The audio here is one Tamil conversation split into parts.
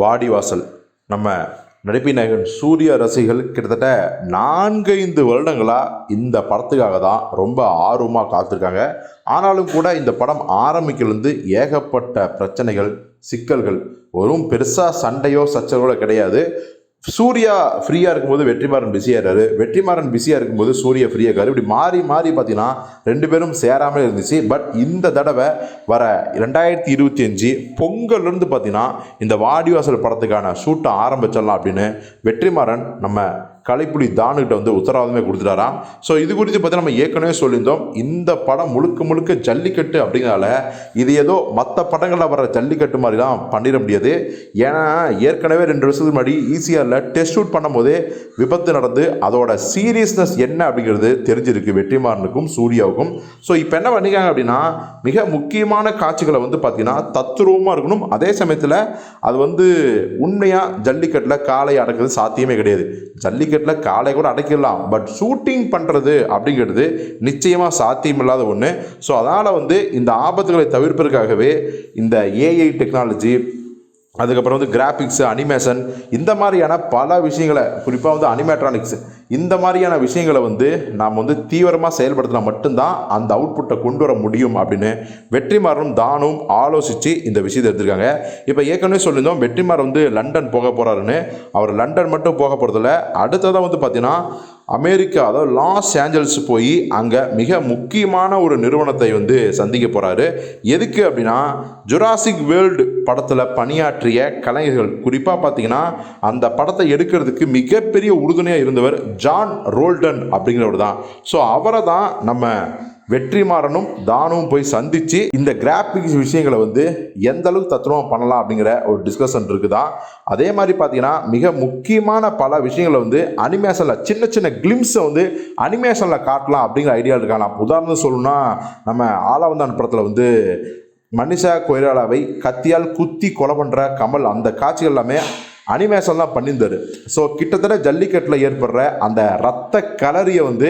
வாடிவாசல் நம்ம நடிப்பின் நாயகன் சூர்யா ரசிகர்கள் கிட்டத்தட்ட நான்கைந்து வருடங்களாக இந்த படத்துக்காக தான் ரொம்ப ஆர்வமாக காத்திருக்காங்க. ஆனாலும் கூட இந்த படம் ஆரம்பிக்கிலிருந்து ஏகப்பட்ட பிரச்சனைகள் சிக்கல்கள் வெறும் பெருசாக சண்டையோ சச்சரவோ கிடையாது. சூர்யா ஃப்ரீயாக இருக்கும்போது வெற்றிமாறன் பிஸியாக இருக்காரு. வெற்றிமாறன் பிஸியாக இருக்கும்போது சூர்யா ஃப்ரீயாக இருக்காரு. இப்படி மாறி மாறி பார்த்தீங்கன்னா ரெண்டு பேரும் சேராமல் இருந்துச்சு. பட் இந்த தடவை வர ரெண்டாயிரத்தி இருபத்தி அஞ்சு பொங்கல்லேருந்து பார்த்தீங்கன்னா இந்த வாடிவாசல் படத்துக்கான ஷூட்டை ஆரம்பிச்சிடலாம் அப்படின்னு வெற்றிமாறன் நம்ம கலைப்புலி தானுகிட்ட வந்து உத்தரவாதமே கொடுத்துட்டாராம். ஸோ இது குறித்து பார்த்தா நம்ம ஏற்கனவே சொல்லியிருந்தோம். இந்த படம் முழுக்க முழுக்க ஜல்லிக்கட்டு அப்படிங்கிறதால இது ஏதோ மற்ற படங்களில் வர ஜல்லிக்கட்டு மாதிரிலாம் பண்ணிட முடியாது. ஏன்னா ஏற்கனவே ரெண்டு வருஷத்துக்கு முன்னாடி ஈஸியாரில் டெஸ்ட் ஷூட் பண்ணும்போதே விபத்து நடந்து அதோட சீரியஸ்னஸ் என்ன அப்படிங்கிறது தெரிஞ்சிருக்கு வெற்றிமாறனுக்கும் சூர்யாவுக்கும். ஸோ இப்போ என்ன பண்ணிக்காங்க அப்படின்னா மிக முக்கியமான காட்சிகளை வந்து பார்த்திங்கன்னா தத்துரூபமாக இருக்கணும். அதே சமயத்தில் அது வந்து உண்மையாக ஜல்லிக்கட்டில் காலை அடக்கிறது சாத்தியமே கிடையாது. ஜல்லிக்கட்டு ஜல்லிக்கட்டில் காலை கூட அடைக்கலாம் பட் ஷூட்டிங் பண்ணுறது அப்படிங்கிறது நிச்சயமாக சாத்தியமில்லாத ஒன்று ஸோ அதனால் வந்து இந்த ஆபத்துகளை தவிர்ப்பதற்காகவே இந்த ஏஐ டெக்னாலஜி அதுக்கப்புறம் வந்து கிராஃபிக்ஸு அனிமேஷன் இந்த மாதிரியான பல விஷயங்களை குறிப்பாக வந்து அனிமேட்ரானிக்ஸ் இந்த மாதிரியான விஷயங்களை வந்து நாம் வந்து தீவிரமாக செயல்படுத்தினா மட்டும்தான் அந்த அவுட்புட்டை கொண்டு வர முடியும் அப்படின்னு வெற்றிமாறனும் தானும் ஆலோசித்து இந்த விஷயத்தை எடுத்திருக்காங்க. இப்போ ஏற்கனவே சொல்லியிருந்தோம் வெற்றிமாறன் வந்து லண்டன் போக போகிறாருன்னு அவர் லண்டன் மட்டும் போக போகிறதில்ல அடுத்ததாக வந்து பார்த்திங்கன்னா அமெரிக்கா அதாவது லாஸ் ஏஞ்சல்ஸ் போய் அங்கே மிக முக்கியமான ஒரு நிறுவனத்தை வந்து சந்திக்க போகிறாரு எதுக்கு அப்படின்னா ஜுராசிக் வேர்ல்டு படத்தில் பணியாற்றிய கலைஞர்கள் குறிப்பாக பார்த்தீங்கன்னா அந்த படத்தை எடுக்கிறதுக்கு மிகப்பெரிய உறுதுணையாக இருந்தவர் ஜான் ரோல்டன் அப்படிங்கிறவர் தான் ஸோ அவரை தான் நம்ம வெற்றிமாறனும் தானும் போய் சந்தித்து இந்த கிராஃபிக்ஸ் விஷயங்களை வந்து எந்த அளவுக்கு தத்துவமாக பண்ணலாம் அப்படிங்கிற ஒரு டிஸ்கஷன் இருக்குதான் அதே மாதிரி பார்த்தீங்கன்னா மிக முக்கியமான பல விஷயங்களை வந்து அனிமேஷனில் சின்ன சின்ன கிளிம்ஸை வந்து அனிமேஷனில் காட்டலாம் அப்படிங்கிற ஐடியா இருக்கலாம் உதாரணம் சொல்லணும்னா நம்ம ஆலவந்தான் படத்தில் வந்து மனிஷா கொய்ராலாவை கத்தியால் குத்தி கொலை பண்ணுற கமல் அந்த காட்சிகள் எல்லாமே அனிமேஷன்லாம் பண்ணியிருந்தாரு. ஸோ கிட்டத்தட்ட ஜல்லிக்கட்டில் ஏற்படுற அந்த ரத்த கலரியை வந்து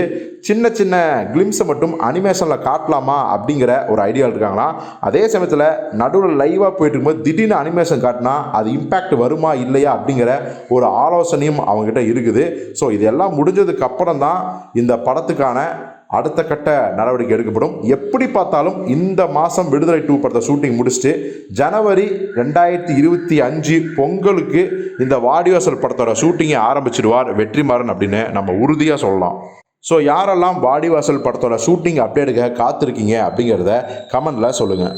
சின்ன சின்ன கிளிம்ஸை மட்டும் அனிமேஷனில் காட்டலாமா அப்படிங்கிற ஒரு ஐடியா இருக்காங்களாம் அதே சமயத்தில் நடுவில் லைவாக போயிட்டு இருக்கும்போது திடீர்னு அனிமேஷன் காட்டினா அது இம்பேக்ட் வருமா இல்லையா அப்படிங்கிற ஒரு ஆலோசனையும் அவங்ககிட்ட இருக்குது. ஸோ இதெல்லாம் முடிஞ்சதுக்கு அப்புறம் தான் இந்த படத்துக்கான அடுத்த கட்ட நடவடிக்கை எடுக்கப்படும். எப்படி பார்த்தாலும் இந்த மாதம் விடுதலை டூ படத்தை ஷூட்டிங் முடிச்சுட்டு ஜனவரி ரெண்டாயிரத்தி இருபத்தி அஞ்சு பொங்கலுக்கு இந்த வாடிவாசல் படத்தோட ஷூட்டிங்கை ஆரம்பிச்சிடுவார் வெற்றிமாறன் அப்படின்னு நம்ம உறுதியாக சொல்லலாம். ஸோ யாரெல்லாம் வாடிவாசல் படத்தோட ஷூட்டிங் அப்டேட்டுக்காக காத்திருக்கீங்க அப்படிங்கிறத கமெண்டில் சொல்லுங்கள்